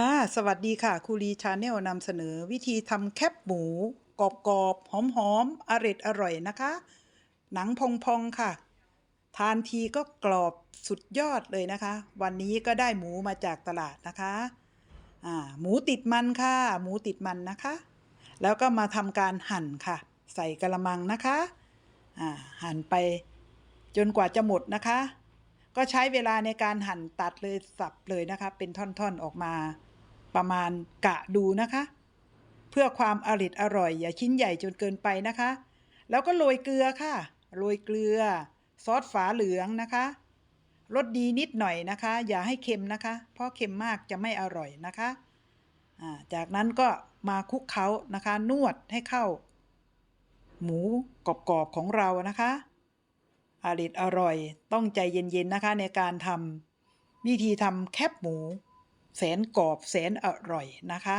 ค่ะ สวัสดีค่ะครูรีชาแนลนำเสนอวิธีทำแคบหมู กรอบๆหอมๆอร่อยอร่อยนะคะ หนังพองๆค่ะ ทานทีก็กรอบสุดยอดเลยนะคะ วันนี้ก็ได้หมูมาจากตลาดนะคะอ่าหมูติดมันค่ะ หมูติดมันนะคะ แล้วก็มาทำการหั่นค่ะ ใส่กระมังนะคะอ่าหั่นไปจนกว่าจะหมดนะคะ ก็ใช้เวลาในการหั่นตัดเลยสับเลยนะคะ เป็นท่อนๆออกมา ประมาณกะดูนะคะ เพื่อความอริดอร่อย อย่าชิ้นใหญ่จนเกินไปนะคะ แล้วก็โรยเกลือค่ะโรยเกลือ ซอสฝาเหลืองนะคะรสดีนิดหน่อยนะคะ อย่าให้เค็มนะคะ เพราะเค็มมากจะไม่อร่อยนะคะจากนั้นก็มาคลุกเคล้านะคะ นวดให้เข้า หมูกรอบๆของเรานะคะ อริดอร่อย ต้องใจเย็นๆนะคะในการทำวิธีทำแคบหมู แสนกรอบแสนอร่อยนะคะ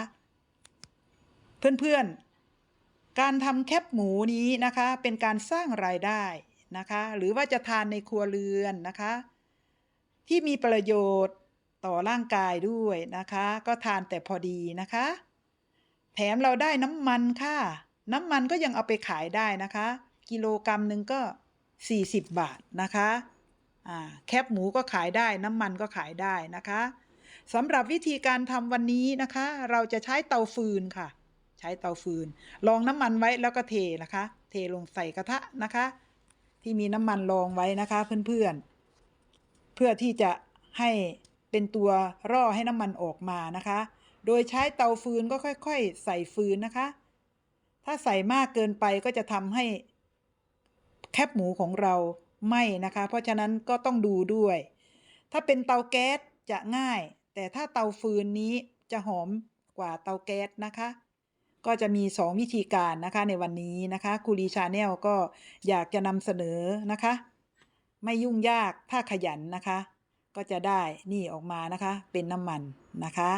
เพื่อนๆ การทำแคบหมูนี้นะคะ เป็นการสร้างรายได้นะคะ หรือว่าจะทานในครัวเรือนนะคะ ที่มีประโยชน์ต่อร่างกายด้วยนะคะ ก็ทานแต่พอดีนะคะ แถมเราได้น้ำมันค่ะ น้ำมันก็ยังเอาไปขายได้นะคะ กิโลกรรัมหนึ่งก็ 40 บาทนะคะอ่าแคบหมูก็ขายได้น้ำมันก็ขายได้นะคะสำหรับวิธีการทำวันนี้นะคะ เราจะใช้เตาฟืนค่ะ ใช้เตาฟืนรองน้ำมันไว้แล้วก็เทนะคะ เทลงใส่กระทะนะคะ ที่มีน้ำมันรองไว้นะคะเพื่อนๆ เพื่อที่จะให้เป็นตัวร่อให้น้ำมันออกมานะคะ โดยใช้เตาฟืนก็ค่อย ๆ ใส่ฟืนนะคะ ถ้าใส่มากเกินไปก็จะทำให้ แคบหมูของเราไม้นะคะ เพราะฉะนั้นก็ต้องดูด้วย ถ้าเป็นเตาแก๊สจะง่าย แต่ถ้าเตาฟืนนี้จะหอมกว่าเตาแก๊สนะคะ ก็จะมี 2 วิธีการนะคะในวันนี้นะคะคูรีชาแนลก็อยากจะนำเสนอนะคะ ไม่ยุ่งยากถ้าขยันนะคะ ก็จะได้นี่ออกมานะคะ เป็นน้ำมันนะคะ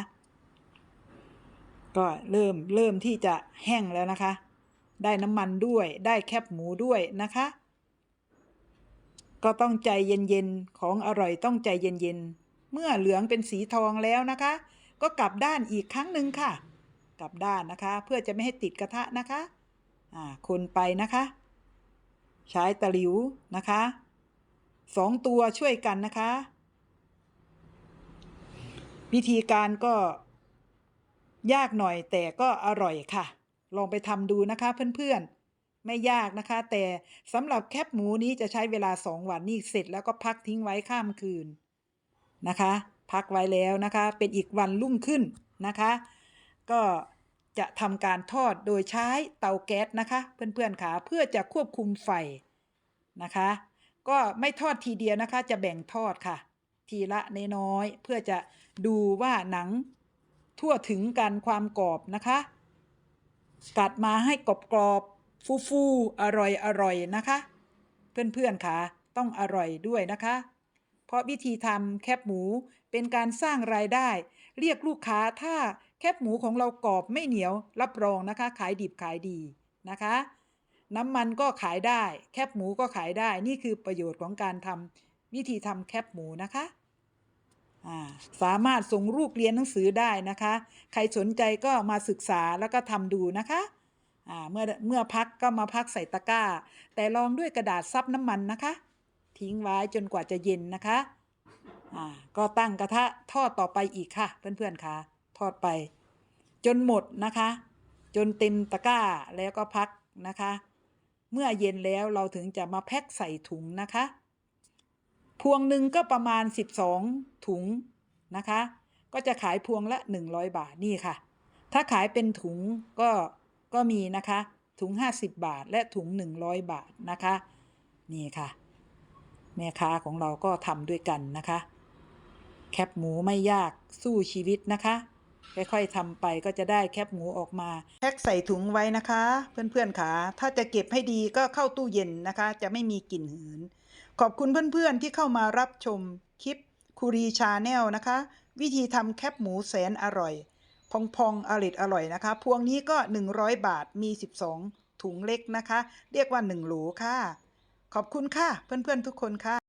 ก็เริ่มเริ่มที่จะแห้งแล้วนะคะ ได้น้ำมันด้วยได้แคบหมูด้วยนะคะ ก็ต้องใจเย็นๆ ของอร่อยต้องใจเย็นๆ เมื่อเหลืองเป็นสีทองแล้วนะคะ ก็กลับด้านอีกครั้งหนึ่งค่ะ กลับด้านนะคะ เพื่อจะไม่ให้ติดกระทะนะคะอ่าคนไปนะคะ ใช้ตะหลิวนะคะสองตัวช่วยกันนะคะ วิธีการก็ยากหน่อยแต่ก็อร่อยค่ะ ลองไปทำดูนะคะเพื่อนๆ ไม่ยากนะคะ แต่สำหรับแคบหมูนี้จะใช้เวลาสองวันนี่เสร็จแล้วก็พักทิ้งไว้ข้ามคืนนะคะ พักไว้แล้วนะคะ เป็นอีกวันรุ่งขึ้นนะคะ ก็จะทำการทอดโดยใช้เตาแก๊สนะคะ เพื่อนๆค่ะเพื่อจะควบคุมไฟนะคะ ก็ไม่ทอดทีเดียวนะคะ จะแบ่งทอดค่ะ ทีละน้อยเพื่อจะดูว่าหนังทั่วถึงกันความกรอบนะคะ กัดมาให้กรอบกรอบ ฟูฟูอร่อยอร่อยนะคะ เพื่อนๆค่ะต้องอร่อยด้วยนะคะ เพราะวิธีทำแคบหมูเป็นการสร้างรายได้ เรียกลูกค้าถ้าแคบหมูของเรากรอบไม่เหนียวรับรองนะคะ ขายดิบขายดีนะคะ น้ำมันก็ขายได้ แคบหมูก็ขายได้นี่คือประโยชน์ของการทำวิธีทำแคบหมูนะคะสามารถส่งลูกเรียนหนังสือได้นะคะ ใครสนใจก็มาศึกษาแล้วก็ทำดูนะคะ เมื่อเมื่อพักก็มาพักใส่ตะกร้า แต่ลองด้วยกระดาษซับน้ำมันนะคะ ทิ้งไว้จนกว่าจะเย็นนะคะก็ตั้งกระทะทอดต่อไปอีกค่ะ เพื่อนๆค่ะทอดไป จนหมดนะคะ จนเต็มตะกร้าแล้วก็พักนะคะ เมื่อเย็นแล้วเราถึงจะมาแพ็คใส่ถุงนะคะ พวงหนึ่งก็ประมาณ 12 ถุงนะคะ ก็จะขายพวงละ 100 บาทนี่ค่ะ ถ้าขายเป็นถุงก็ ก็มีนะคะ ถุง 50 บาท และถุง 100 บาทนะคะ นี่ค่ะ แม่ค้าของเราก็ทำด้วยกันนะคะ แคบหมูไม่ยากสู้ชีวิตนะคะ ค่อยๆทำไปก็จะได้แคบหมูออกมา แพ็คใส่ถุงไว้นะคะ เพื่อนๆค่ะ ถ้าจะเก็บให้ดีก็เข้าตู้เย็นนะคะ จะไม่มีกลิ่นหืน ขอบคุณเพื่อนๆที่เข้ามารับชมคลิปคูรีชาแนลนะคะ วิธีทำแคบหมูแสนอร่อย พองๆอริดอร่อยนะคะ พวงนี้ก็ 100 บาทมี 12 ถุงเล็กนะคะ เรียกว่า1โหลค่ะ ขอบคุณค่ะ เพื่อนๆทุกคนค่ะ